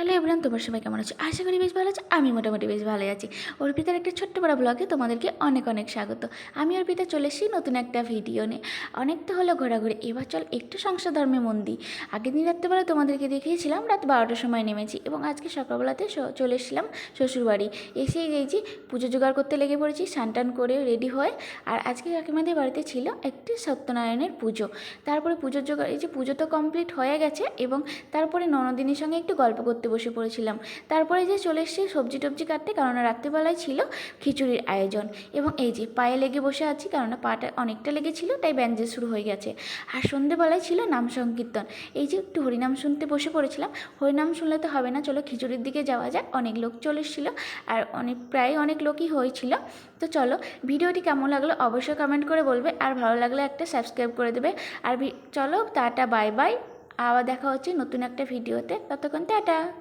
Hello everyone, তোমার সবাই কেমন আছো? আশা করি বেশ ভালো আছো। আমি মোটামুটি বেশ ভালো আছি। অর্পিতার একটা ছোট্ট বড় ব্লগে তোমাদেরকে অনেক অনেক স্বাগত। আমি অর্পিতা চলে এসেছি নতুন একটা ভিডিও নিয়ে। অনেক তো হলো ঘোরাঘুরি। এবার চল একটু সংসার ধর্মে মন দিই। আগের দিন রাত্রেবেলা তোমাদেরকে দেখিয়েছিলাম, রাত বারোটার সময় নেমেছি এবং আজকে সকালবেলাতে চলে এসেছিলাম শ্বশুরবাড়ি। এসেই গেছি পুজো জোগাড় করতে লেগে পড়েছি স্নান করে রেডি হয়ে। আর আজকে কাকিমাদের বাড়িতে ছিল একটি সত্যনারায়ণের পুজো। তারপরে পুজোর জোগাড় এই যে পুজো তো কমপ্লিট হয়ে গেছে এবং তারপরে ননদিনীর সঙ্গে একটু গল্প করতে বসে পড়েছিলাম। তারপরে যে চলে এসেছি, সবজি টবজি কাটতে কারণ রাত্রিবেলায় ছিল খিচুড়ির আয়োজন। এবং এই যে পায়ে লেগে বসে আছি কারণ পাটা অনেকটা লেগেছিল, তাই ব্যাঞ্জে শুরু হয়ে গেছে। আর সন্ধেবেলায় ছিল নাম সংকীর্তন। এই যে একটু হরিনাম শুনতে বসে পড়েছিলাম, হরিনাম শুনলে তো হবে না, চলো খিচুড়ির দিকে যাওয়া যাক। অনেক লোক চলে এসেছিল, আর অনেক, প্রায় অনেক লোকই হয়েছিল। তো চলো, ভিডিওটি কেমন লাগল অবশ্যই কমেন্ট করে বলবে, আর ভালো লাগলে একটা সাবস্ক্রাইব করে দেবে। আর চলো, টাটা বাই বাই আবার দেখা হচ্ছে নতুন একটা ভিডিওতে। ততক্ষণ টাটা।